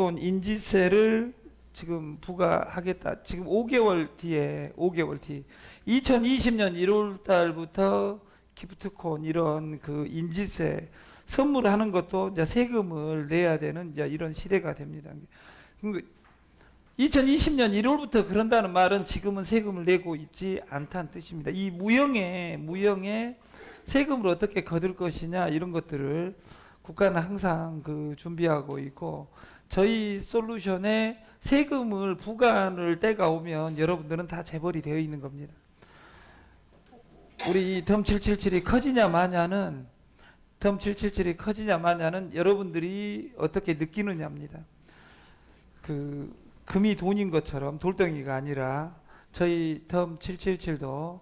기프트콘 인지세를 지금 부과하겠다. 지금 5개월 뒤에 5개월 뒤 2020년 1월 달부터 기프트콘 이런 그 인지세 선물하는 것도 이제 세금을 내야 되는 이제 이런 시대가 됩니다. 그러니까 2020년 1월부터 그런다는 말은 지금은 세금을 내고 있지 않다는 뜻입니다. 이 무형의 무형의 세금을 어떻게 거둘 것이냐 이런 것들을 국가는 항상 그 준비하고 있고 저희 솔루션에 세금을 부과할 때가 오면 여러분들은 다 재벌이 되어 있는 겁니다. 우리 덤 777이 커지냐 마냐는 덤 777이 커지냐 마냐는 여러분들이 어떻게 느끼느냐입니다. 그 금이 돈인 것처럼 돌덩이가 아니라 저희 덤 777도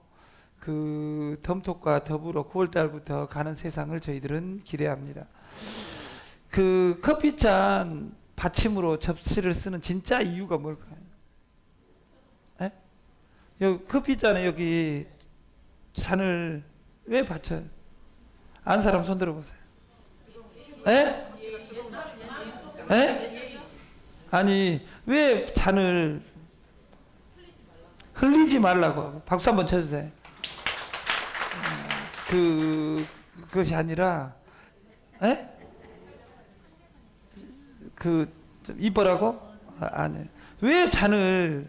그 덤톡과 더불어 9월 달부터 가는 세상을 저희들은 기대합니다. 그 커피잔 받침으로 접시를 쓰는 진짜 이유가 뭘까요? 에? 여기 커피잔에 여기 잔을 왜 받쳐요? 안 사람 손 들어보세요. 에? 에? 아니 왜 잔을 흘리지 말라고 박수 한번 쳐주세요. 음, 그 그것이 아니라 에? 그좀 이뻐라고? 아, 아니 왜 잔을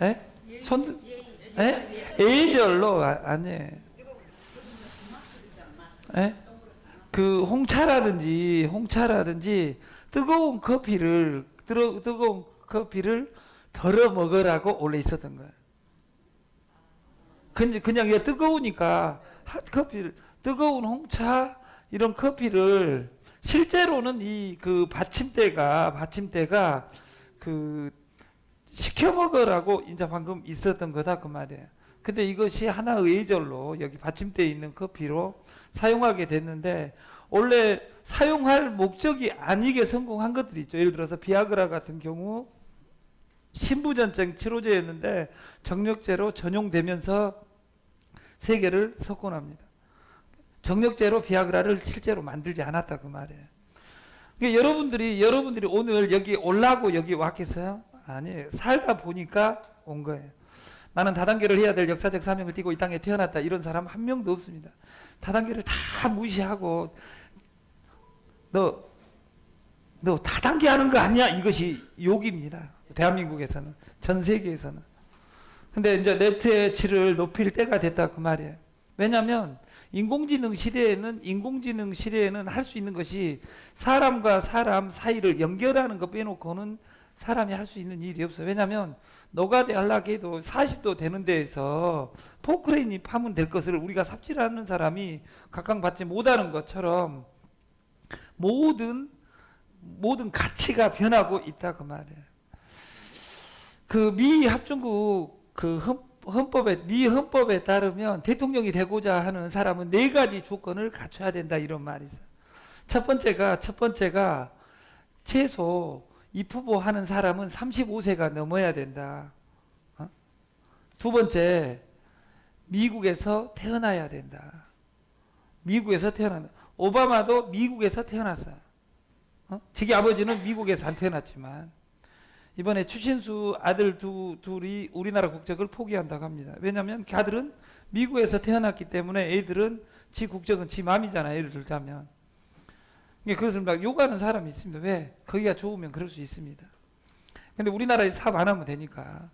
에? 손 에? 예절로 아, 아니 에? 그 홍차라든지 홍차라든지 뜨거운 커피를 뜨거, 뜨거운 커피를 덜어 먹으라고 원래 있었던 거예요. 그냥 그냥 이게 뜨거우니까 핫 커피를 뜨거운 홍차 이런 커피를 실제로는 이 그 받침대가 받침대가 그 시켜 먹으라고 이제 방금 있었던 거다 그 말이에요. 근데 이것이 하나의 예절로 여기 받침대에 있는 커피로 사용하게 됐는데 원래 사용할 목적이 아니게 성공한 것들이 있죠. 예를 들어서 비아그라 같은 경우 신부전증 치료제였는데 정력제로 전용되면서 세계를 석권합니다. 정력제로 비아그라를 실제로 만들지 않았다 그 말이에요. 그러니까 여러분들이 여러분들이 오늘 여기 올라고 여기 왔겠어요? 아니에요. 살다 보니까 온 거예요. 나는 다단계를 해야 될 역사적 사명을 띠고 이 땅에 태어났다 이런 사람 한 명도 없습니다. 다단계를 다 무시하고 너, 너 다단계 하는 거 아니야? 이것이 욕입니다. 대한민국에서는. 전 세계에서는. 근데 이제 네트의 질을 높일 때가 됐다 그 말이에요. 왜냐하면 인공지능 시대에는 인공지능 시대에는 할 수 있는 것이 사람과 사람 사이를 연결하는 것 빼놓고는 사람이 할 수 있는 일이 없어요. 왜냐하면 노가대 하려고 해도 40도 되는 데에서 포크레인이 파면 될 것을 우리가 삽질하는 사람이 각광받지 못하는 것처럼 모든 모든 가치가 변하고 있다 그 말이에요. 그 미 합중국 그 헌, 헌법에 미 헌법에 따르면 대통령이 되고자 하는 사람은 네 가지 조건을 갖춰야 된다 이런 말이 있어요. 첫 번째가 첫 번째가 최소 입후보 하는 사람은 35세가 넘어야 된다. 어? 두 번째 미국에서 태어나야 된다. 미국에서 태어난다. 오바마도 미국에서 태어났어요. 어? 자기 아버지는 미국에서 안 태어났지만 이번에 추신수 아들 두, 둘이 우리나라 국적을 포기한다고 합니다. 왜냐하면 그 아들은 미국에서 태어났기 때문에 애들은 지 국적은 지 맘이잖아. 예를 들자면. 그것을 막 욕하는 사람이 있습니다. 왜? 거기가 좋으면 그럴 수 있습니다. 근데 우리나라에 사업 안 하면 되니까.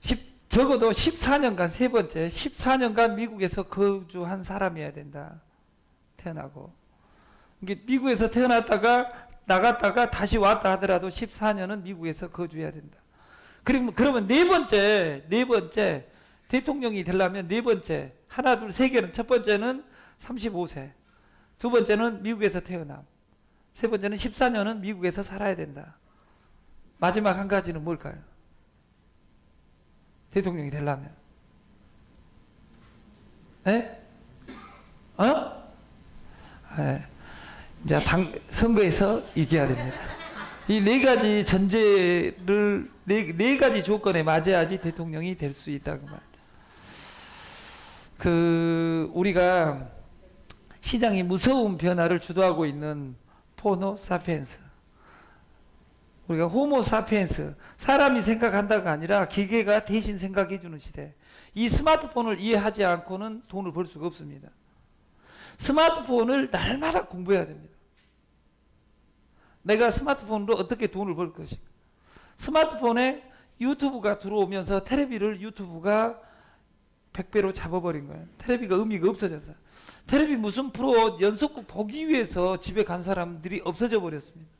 10, 적어도 14년간 세 번째 14년간 미국에서 거주한 사람이어야 된다. 태어나고. 이게 미국에서 태어났다가 나갔다가 다시 왔다 하더라도 14년은 미국에서 거주해야 된다. 그러면 그러면 네 번째 네 번째 대통령이 되려면 네 번째 하나 둘 세 개는 첫 번째는 35세. 두 번째는 미국에서 태어남. 세 번째는 14년은 미국에서 살아야 된다. 마지막 한 가지는 뭘까요? 대통령이 되려면. 에? 어? 에. 이제 당, 선거에서 이겨야 됩니다. 이 네 가지 전제를 네, 네 가지 조건에 맞아야지 대통령이 될 수 있다고 말. 그 우리가 시장이 무서운 변화를 주도하고 있는 포노 사피엔스. 우리가 호모 사피엔스 사람이 생각한다가 아니라 기계가 대신 생각해 주는 시대. 이 스마트폰을 이해하지 않고는 돈을 벌 수가 없습니다. 스마트폰을 날마다 공부해야 됩니다. 내가 스마트폰으로 어떻게 돈을 벌 것인가. 스마트폰에 유튜브가 들어오면서 테레비를 유튜브가 100배로 잡아버린 거예요. 테레비가 의미가 없어져서. 테레비 무슨 프로 연속극 보기 위해서 집에 간 사람들이 없어져 버렸습니다.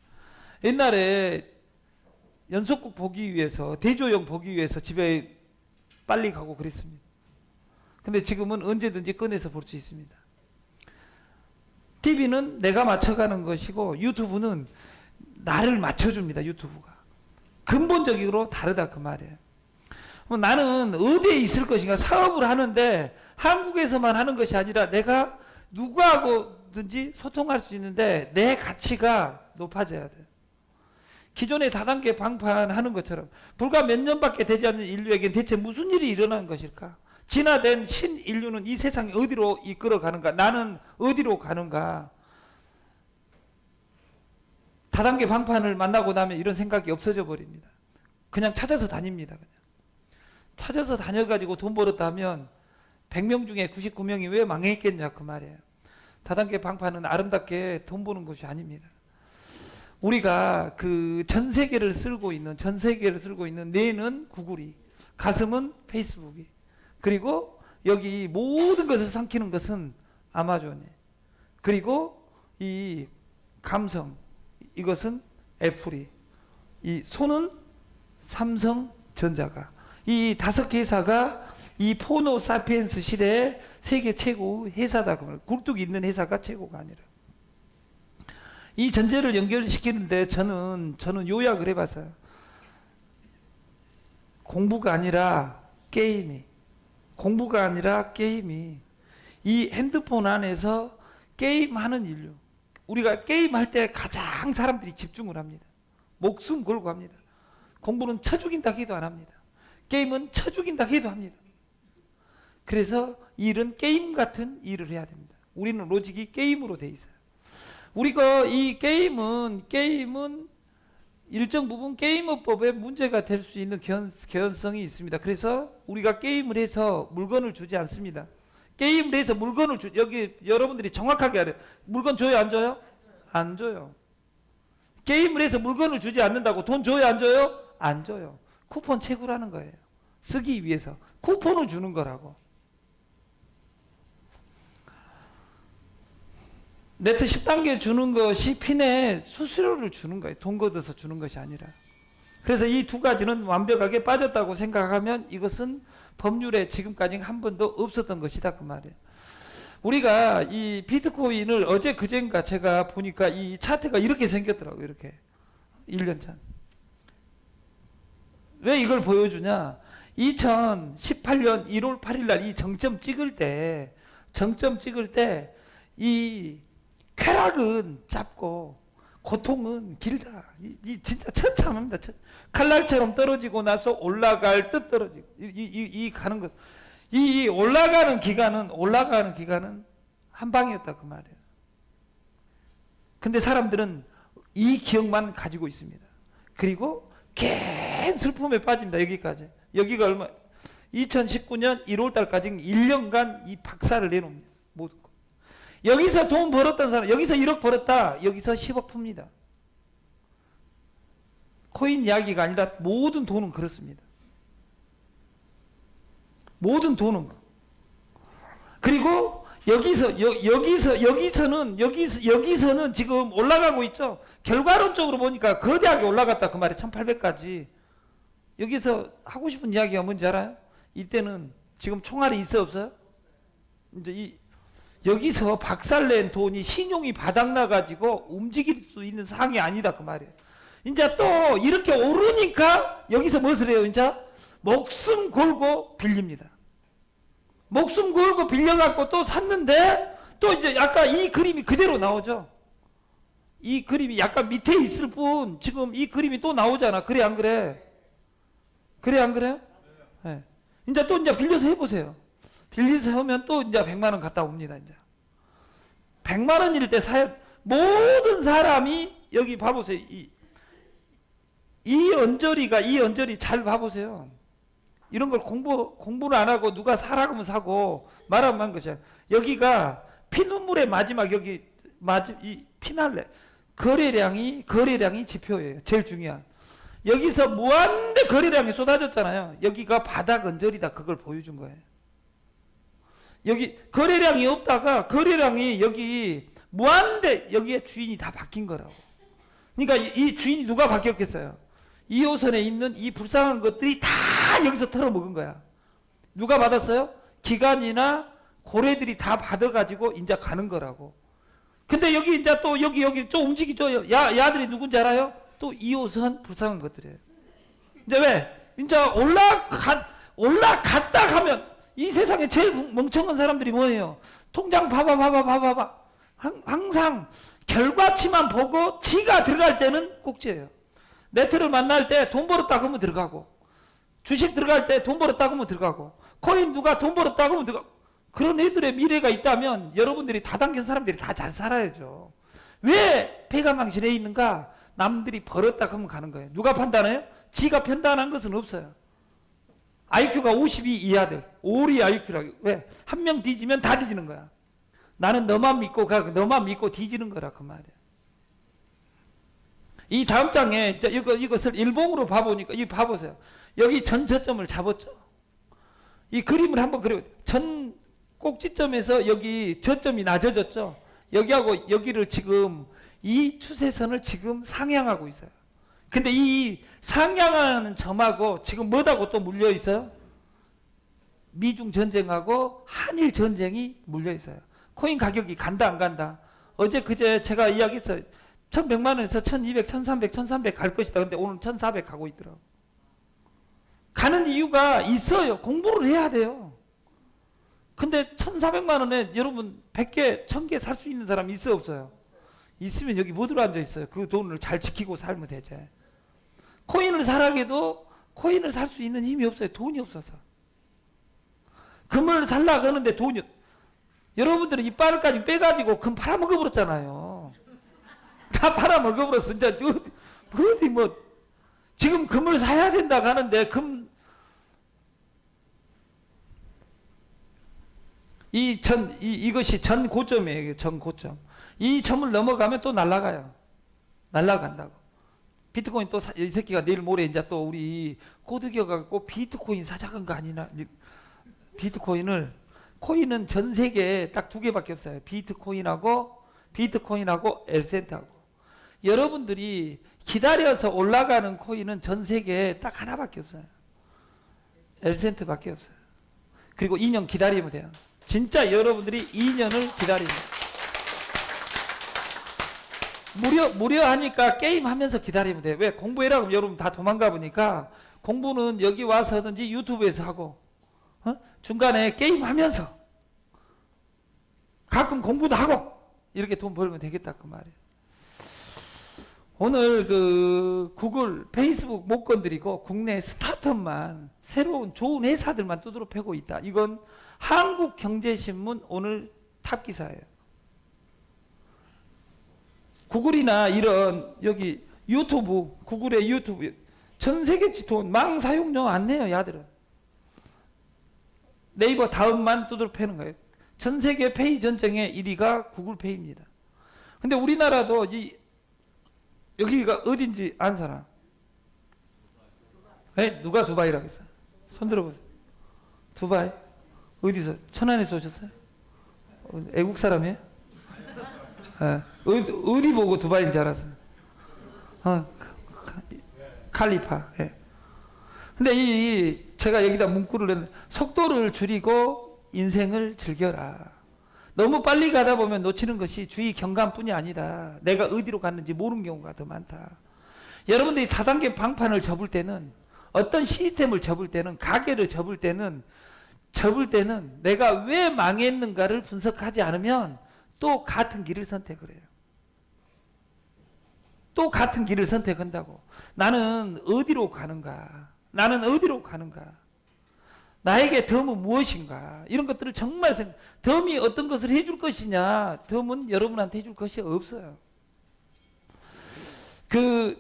옛날에 연속극 보기 위해서 대조영 보기 위해서 집에 빨리 가고 그랬습니다. 근데 지금은 언제든지 꺼내서 볼 수 있습니다. TV는 내가 맞춰가는 것이고 유튜브는 나를 맞춰줍니다. 유튜브가 근본적으로 다르다 그 말이에요. 그럼 나는 어디에 있을 것인가 사업을 하는데 한국에서만 하는 것이 아니라 내가 누구하고든지 소통할 수 있는데 내 가치가 높아져야 돼요. 기존의 다단계 방판하는 것처럼 불과 몇 년밖에 되지 않는 인류에겐 대체 무슨 일이 일어난 것일까? 진화된 신인류는 이 세상이 어디로 이끌어 가는가? 나는 어디로 가는가? 다단계 방판을 만나고 나면 이런 생각이 없어져 버립니다. 그냥 찾아서 다닙니다. 그냥. 찾아서 다녀가지고 돈 벌었다 하면 100명 중에 99명이 왜 망했겠냐 그 말이에요. 다단계 방판은 아름답게 돈 버는 것이 아닙니다. 우리가 그 전 세계를 쓸고 있는 전 세계를 쓸고 있는 뇌는 구글이, 가슴은 페이스북이, 그리고 여기 모든 것을 삼키는 것은 아마존이, 그리고 이 감성 이것은 애플이, 이 손은 삼성전자가 이 다섯 개사가 이 포노 사피엔스 시대의 세계 최고 회사다 그 말. 굴뚝 있는 회사가 최고가 아니라. 이 전제를 연결시키는데 저는 저는 요약을 해봤어요. 공부가 아니라 게임이 공부가 아니라 게임이 이 핸드폰 안에서 게임하는 인류 우리가 게임할 때 가장 사람들이 집중을 합니다. 목숨 걸고 합니다. 공부는 쳐 죽인다 해도 안 합니다. 게임은 쳐 죽인다 해도 합니다. 그래서 일은 게임 같은 일을 해야 됩니다. 우리는 로직이 게임으로 돼 있어요. 우리가 이 게임은 게임은 일정 부분 게임업법에 문제가 될 수 있는 개연, 개연성이 있습니다. 그래서 우리가 게임을 해서 물건을 주지 않습니다. 게임을 해서 물건을 주 여기 여러분들이 정확하게 알아요. 물건 줘요 안 줘요? 안 줘요. 게임을 해서 물건을 주지 않는다고 돈 줘요 안 줘요? 안 줘요. 쿠폰 채굴하는 거예요. 쓰기 위해서 쿠폰을 주는 거라고. 네트 10단계 주는 것이 핀에 수수료를 주는 거예요. 돈 걷어서 주는 것이 아니라. 그래서 이 두 가지는 완벽하게 빠졌다고 생각하면 이것은 법률에 지금까지 한 번도 없었던 것이다 그 말이에요. 우리가 이 비트코인을 어제 그젠가 제가 보니까 이 차트가 이렇게 생겼더라고요. 이렇게 1년 전. 왜 이걸 보여주냐? 2018년 1월 8일 날 이 정점 찍을 때 정점 찍을 때 이 쾌락은 짧고 고통은 길다. 이, 이 진짜 처참합니다. 처, 칼날처럼 떨어지고 나서 올라갈 듯 떨어지고 이, 이, 이, 이 가는 것. 이, 이 올라가는 기간은 올라가는 기간은 한 방이었다 그 말이에요. 근데 사람들은 이 기억만 가지고 있습니다. 그리고 긴 슬픔에 빠집니다. 여기까지. 여기가 얼마 2019년 1월 달까지 1년간 이 박살을 내놓습니다. 여기서 돈 벌었던 사람, 여기서 1억 벌었다. 여기서 10억 풉니다. 코인 이야기가 아니라 모든 돈은 그렇습니다. 모든 돈은 그리고 여기서 여, 여기서 여기서는 여기서 여기서는 지금 올라가고 있죠. 결과론적으로 보니까 거대하게 올라갔다 그 말이 1800까지. 여기서 하고 싶은 이야기가 뭔지 알아요? 이때는 지금 총알이 있어 없어요? 이제 이 여기서 박살낸 돈이 신용이 바닥나 가지고 움직일 수 있는 상황이 아니다 그 말이에요. 이제 또 이렇게 오르니까 여기서 무엇을 해요? 이제 목숨 걸고 빌립니다. 목숨 걸고 빌려갖고 또 샀는데 또 이제 아까 이 그림이 그대로 나오죠. 이 그림이 약간 밑에 있을 뿐 지금 이 그림이 또 나오잖아. 그래 안 그래? 그래 안 그래요? 네. 이제 또 이제 빌려서 해보세요. 빌려서 하면 또 이제 100만 원 갔다 옵니다. 이제 100만 원일 때 사야 모든 사람이 여기 봐보세요. 이, 이 언저리가 이 언저리 잘 봐보세요. 이런 걸 공부 공부를 안 하고 누가 사라고 하면 사고 말하면 한 것이야. 여기가 피눈물의 마지막 여기 마지 이 피날레 거래량이 거래량이 지표예요. 제일 중요한. 여기서 무한대 거래량이 쏟아졌잖아요. 여기가 바닥 언저리다. 그걸 보여준 거예요. 여기 거래량이 없다가 거래량이 여기 무한대 여기에 주인이 다 바뀐 거라고. 그러니까 이, 이 주인이 누가 바뀌었겠어요? 2호선에 있는 이 불쌍한 것들이 다 여기서 털어먹은 거야. 누가 받았어요? 기관이나 고래들이 다 받아가지고 이제 가는 거라고. 근데 여기 이제 또 여기 여기 좀 움직이죠. 야 야들이 누군지 알아요? 또 2호선 불쌍한 것들이에요. 이제 왜? 이제 올라가 올라갔다 가면 이 세상에 제일 멍청한 사람들이 뭐예요? 통장 봐봐 봐봐 봐봐 봐. 항- 항상 결과치만 보고 지가 들어갈 때는 꼭지예요. 네트를 만날 때 돈 벌었다 그러면 들어가고 주식 들어갈 때 돈 벌었다 그러면 들어가고 코인 누가 돈 벌었다 그러면 들어가고 그런 애들의 미래가 있다면 여러분들이 다단계 사람들이 다 잘 살아야죠. 왜 폐가망신에 있는가? 남들이 벌었다 그러면 가는 거예요. 누가 판단해요? 지가 판단한 것은 없어요. IQ가 52 이하들, 오리 IQ라고. 왜? 한 명 뒤지면 다 뒤지는 거야. 나는 너만 믿고 가, 너만 믿고 뒤지는 거라 그 말이야. 이 다음 장에 이거 이것을 일봉으로 봐보니까 이 봐보세요. 여기 전 저점을 잡았죠. 이 그림을 한번 그려. 전 꼭지점에서 여기 저점이 낮아졌죠. 여기하고 여기를 지금 이 추세선을 지금 상향하고 있어요. 근데 이 상향하는 점하고 지금 뭐하고 또 물려 있어요? 미중 전쟁하고 한일 전쟁이 물려 있어요. 코인 가격이 간다 안 간다. 어제 그제 제가 이야기했어요. 1100만 원에서 1200, 1300, 1300 갈 것이다. 근데 오늘 1400 가고 있더라고. 가는 이유가 있어요. 공부를 해야 돼요. 근데 1400만 원에 여러분 100개, 1000개 살 수 있는 사람 있어 없어요? 있으면 여기 못 들어 앉아 있어요. 그 돈을 잘 지키고 살면 되지. 코인을 사라해도 코인을 살 수 있는 힘이 없어요. 돈이 없어서. 금을 살라 그러는데 돈이 없- 여러분들은 이빨을까지 빼가지고 금 팔아먹어 버렸잖아요. 다 팔아먹어 버렸어. 이제 어디, 어디 뭐 지금 금을 사야 된다 하는데 금 이 전 이, 이것이 전 고점이에요. 전 고점. 이 점을 넘어가면 또 날아가요. 날아간다고. 비트코인 또 이 새끼가 내일 모레 이제 또 우리 코드겨 갖고 비트코인 사자간 거 아니나 비트코인을 코인은 전 세계에 딱 두 개밖에 없어요. 비트코인하고 비트코인하고 엘센트하고 여러분들이 기다려서 올라가는 코인은 전 세계에 딱 하나밖에 없어요. 엘센트밖에 없어요. 그리고 2년 기다리면 돼요. 진짜 여러분들이 2년을 기다리면 무료 무료 하니까 게임 하면서 기다리면 돼. 왜 공부해라 그러면 여러분 다 도망가 보니까 공부는 여기 와서든지 유튜브에서 하고 어? 중간에 게임 하면서 가끔 공부도 하고 이렇게 돈 벌면 되겠다 그 말이에요. 오늘 그 구글, 페이스북 못 건드리고 국내 스타트업만 새로운 좋은 회사들만 두드러 패고 있다. 이건 한국경제신문 오늘 탑 기사예요. 구글이나 이런 여기 유튜브, 구글의 유튜브 전 세계 돈망 사용료 안 내요, 야들은. 네이버 다음만 두드러 패는 거예요. 전 세계 페이 전쟁의 1위가 구글 페이입니다. 근데 우리나라도 이 여기가 어딘지 안 사람? 에? 누가 두바이라고 했어? 손 들어보세요. 두바이? 어디서? 천안에서 오셨어요? 어, 애국 사람이에요? 예. 어디, 어디 보고 두바이인 줄 알았어요? 어, 카- 칼리파. 예. 근데 이, 이 제가 여기다 문구를 냈는데 속도를 줄이고 인생을 즐겨라. 너무 빨리 가다 보면 놓치는 것이 주의 경감뿐이 아니다. 내가 어디로 갔는지 모르는 경우가 더 많다. 여러분들이 다단계 방판을 접을 때는 어떤 시스템을 접을 때는 가게를 접을 때는 접을 때는 내가 왜 망했는가를 분석하지 않으면 또 같은 길을 선택을 해요. 또 같은 길을 선택한다고. 나는 어디로 가는가? 나는 어디로 가는가? 나에게 덤은 무엇인가? 이런 것들을 정말 생 덤이 어떤 것을 해줄 것이냐? 덤은 여러분한테 해줄 것이 없어요. 그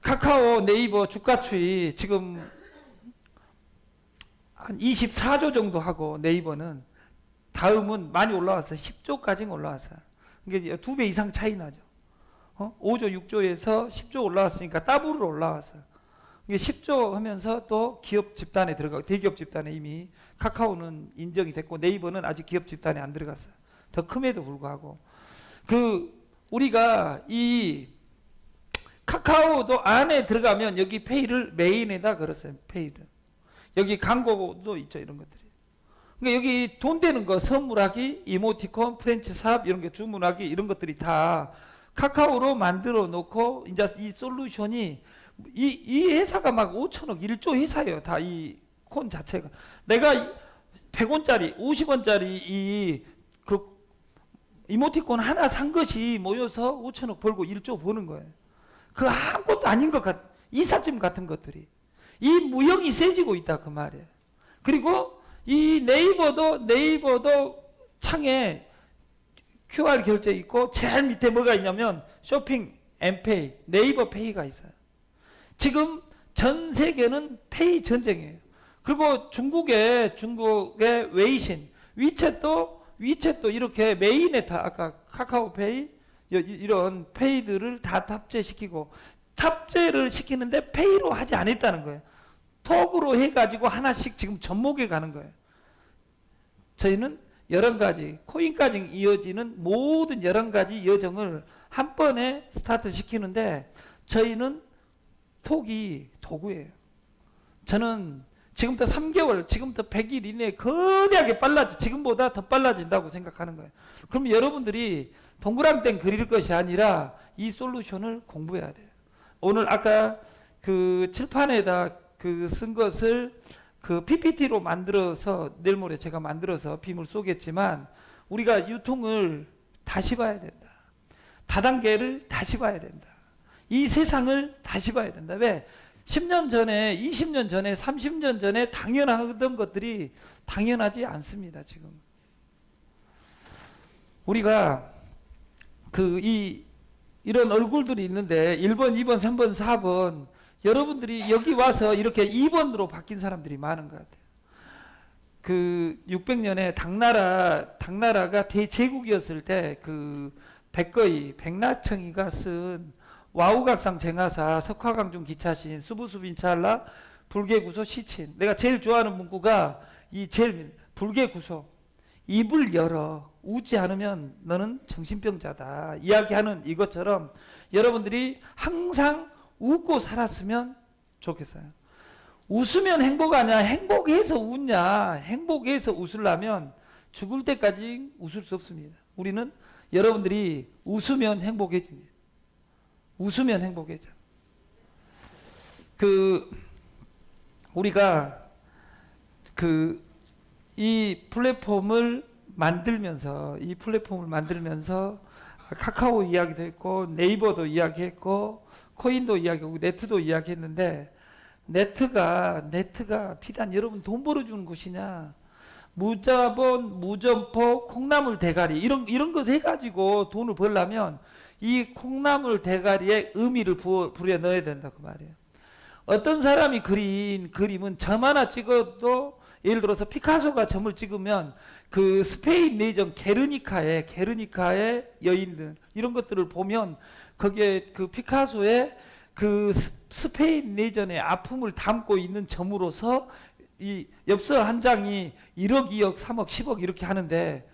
카카오 네이버 주가 추이 지금 한 24조 정도 하고 네이버는 다음은 많이 올라왔어요. 10조까지 올라왔어요. 이게 두 배 이상 차이 나죠. 어? 5조, 6조에서 10조 올라왔으니까 더블로 올라왔어요. 이게 10조 하면서 또 기업 집단에 들어가고 대기업 집단에 이미 카카오는 인정이 됐고 네이버는 아직 기업 집단에 안 들어갔어요. 더 큼에도 불구하고 그 우리가 이 카카오도 안에 들어가면 여기 페이를 메인에다 걸었어요. 페이를. 여기 광고도 있죠. 이런 것들이. 그러니까 여기 돈 되는 거 선물하기, 이모티콘, 프렌치 삽 이런 게 주문하기 이런 것들이 다 카카오로 만들어 놓고 이제 이 솔루션이 이, 이 회사가 막 5천억 1조 회사예요. 다 이 콘 자체가. 내가 100원짜리, 50원짜리 이 그 이모티콘 하나 산 것이 모여서 5천억 벌고 1조 버는 거예요. 그 아무것도 아닌 것 같, 이삿짐 같은 것들이. 이 무형이 세지고 있다 그 말이에요. 그리고 이 네이버도 네이버도 창에 QR 결제 있고 제일 밑에 뭐가 있냐면 쇼핑 엠페이 네이버 페이가 있어요. 지금 전 세계는 페이 전쟁이에요. 그리고 중국의 중국의 웨이신 위챗도 위챗도 이렇게 메인에 다 아까 카카오페이 이런 페이들을 다 탑재시키고 탑재를 시키는데 페이로 하지 않았다는 거예요. 톡으로 해가지고 하나씩 지금 접목해 가는 거예요. 저희는 여러 가지 코인까지 이어지는 모든 여러 가지 여정을 한 번에 스타트 시키는데 저희는 톡이 도구예요. 저는 지금부터 3개월, 지금부터 100일 이내에 거대하게 빨라지, 지금보다 더 빨라진다고 생각하는 거예요. 그럼 여러분들이 동그랑 땡 그릴 것이 아니라 이 솔루션을 공부해야 돼요. 오늘 아까 그 칠판에다 그 쓴 것을 그 PPT로 만들어서 내일 모레 제가 만들어서 빔을 쏘겠지만 우리가 유통을 다시 봐야 된다. 다단계를 다시 봐야 된다. 이 세상을 다시 봐야 된다. 왜? 10년 전에, 20년 전에, 30년 전에 당연하던 것들이 당연하지 않습니다, 지금. 우리가 그 이 이런 얼굴들이 있는데 1번, 2번, 3번, 4번 여러분들이 여기 와서 이렇게 2번으로 바뀐 사람들이 많은 것 같아요. 그 600년에 당나라 당나라가 대제국이었을 때 그 백거이 백나청이가 쓴 와우각상 쟁하사 석화강중 기차신 수부수빈 찰나 불개구소 시친. 내가 제일 좋아하는 문구가 이 제일 불개구소. 입을 열어. 웃지 않으면 너는 정신병자다. 이야기하는 이것처럼 여러분들이 항상 웃고 살았으면 좋겠어요. 웃으면 행복 아니야. 행복해서 웃냐. 행복해서 웃으려면 죽을 때까지 웃을 수 없습니다. 우리는 여러분들이 웃으면 행복해집니다. 웃으면 행복해져. 그 우리가 그 이 플랫폼을 만들면서 이 플랫폼을 만들면서 카카오 이야기도 했고 네이버도 이야기했고 코인도 이야기하고 네트도 이야기했는데 네트가 네트가 비단 여러분 돈 벌어주는 곳이냐 무자본 무점포 콩나물 대가리 이런 이런 것 해가지고 돈을 벌려면 이 콩나물 대가리에 의미를 부어, 부려 넣어야 된다 그 말이에요. 어떤 사람이 그린 그림은 점 하나 찍어도 예를 들어서 피카소가 점을 찍으면 그 스페인 내전 게르니카의 게르니카의 여인들 이런 것들을 보면 거기에 그 피카소의 그 스- 스페인 내전의 아픔을 담고 있는 점으로서 이 엽서 한 장이 1억, 2억, 3억, 10억 이렇게 하는데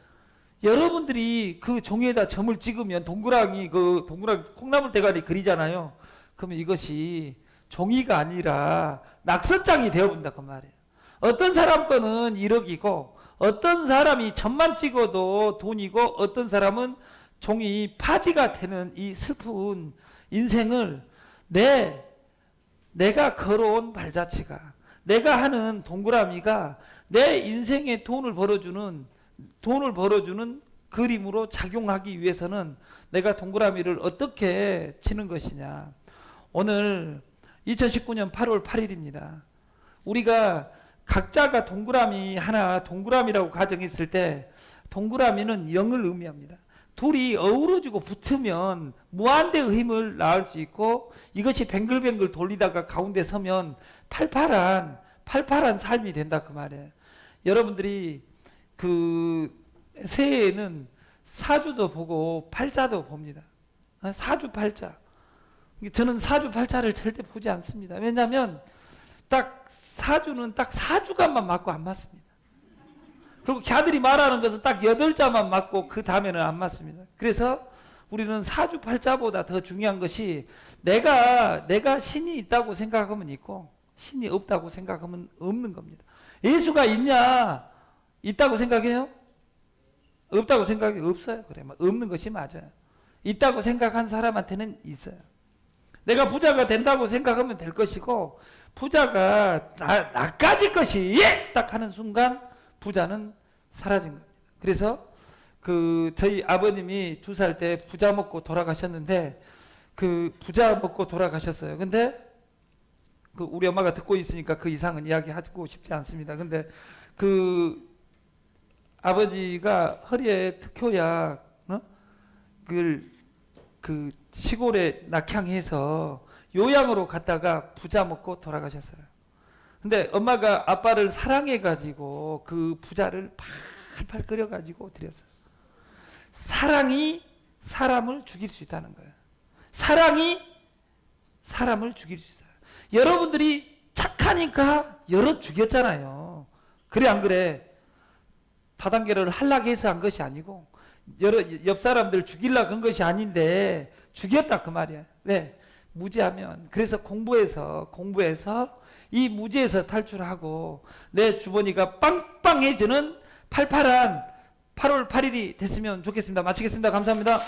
여러분들이 그 종이에다 점을 찍으면 동그라미 그 동그라미 콩나물 대가리 그리잖아요. 그러면 이것이 종이가 아니라 낙서장이 되어본다 그 말이에요. 어떤 사람 거는 1억이고 어떤 사람이 점만 찍어도 돈이고 어떤 사람은 종이 파지가 되는 이 슬픈 인생을 내 내가 걸어온 발자취가 내가 하는 동그라미가 내 인생에 돈을 벌어주는 돈을 벌어주는 그림으로 작용하기 위해서는 내가 동그라미를 어떻게 치는 것이냐. 오늘 2019년 8월 8일입니다. 우리가 각자가 동그라미 하나 동그라미라고 가정했을 때 동그라미는 영을 의미합니다. 둘이 어우러지고 붙으면 무한대의 힘을 낳을 수 있고 이것이 뱅글뱅글 돌리다가 가운데 서면 팔팔한 팔팔한 삶이 된다 그 말이에요. 여러분들이 그 새해에는 사주도 보고 팔자도 봅니다. 어, 사주 팔자. 저는 사주 팔자를 절대 보지 않습니다. 왜냐하면 딱 사주는 딱 사주간만 맞고 안 맞습니다. 그리고 걔들이 말하는 것은 딱 여덟 자만 맞고 그 다음에는 안 맞습니다. 그래서 우리는 사주 팔자보다 더 중요한 것이 내가 내가 신이 있다고 생각하면 있고 신이 없다고 생각하면 없는 겁니다. 예수가 있냐? 있다고 생각해요? 없다고 생각이 없어요. 그래, 뭐 없는 것이 맞아요. 있다고 생각한 사람한테는 있어요. 내가 부자가 된다고 생각하면 될 것이고 부자가 나, 나까지 것이 예! 딱 하는 순간 부자는 사라진 겁니다. 그래서 그 저희 아버님이 두 살 때 부자 먹고 돌아가셨는데 그 부자 먹고 돌아가셨어요. 근데 그 우리 엄마가 듣고 있으니까 그 이상은 이야기하고 싶지 않습니다. 근데 그 아버지가 허리에 특효약 어? 그 시골에 낙향해서 요양으로 갔다가 부자 먹고 돌아가셨어요. 근데 엄마가 아빠를 사랑해 가지고 그 부자를 팔팔 끓여 가지고 드렸어요. 사랑이 사람을 죽일 수 있다는 거예요. 사랑이 사람을 죽일 수 있어요. 여러분들이 착하니까 여러 죽였잖아요. 그래 안 그래? 다단계를 하려고 해서 한 것이 아니고 여러 옆 사람들 죽이려고 한 것이 아닌데 죽였다 그 말이야. 왜? 무지하면 그래서 공부해서 공부해서 이 무지에서 탈출하고 내 주머니가 빵빵해지는 팔팔한 8월 8일이 됐으면 좋겠습니다. 마치겠습니다. 감사합니다.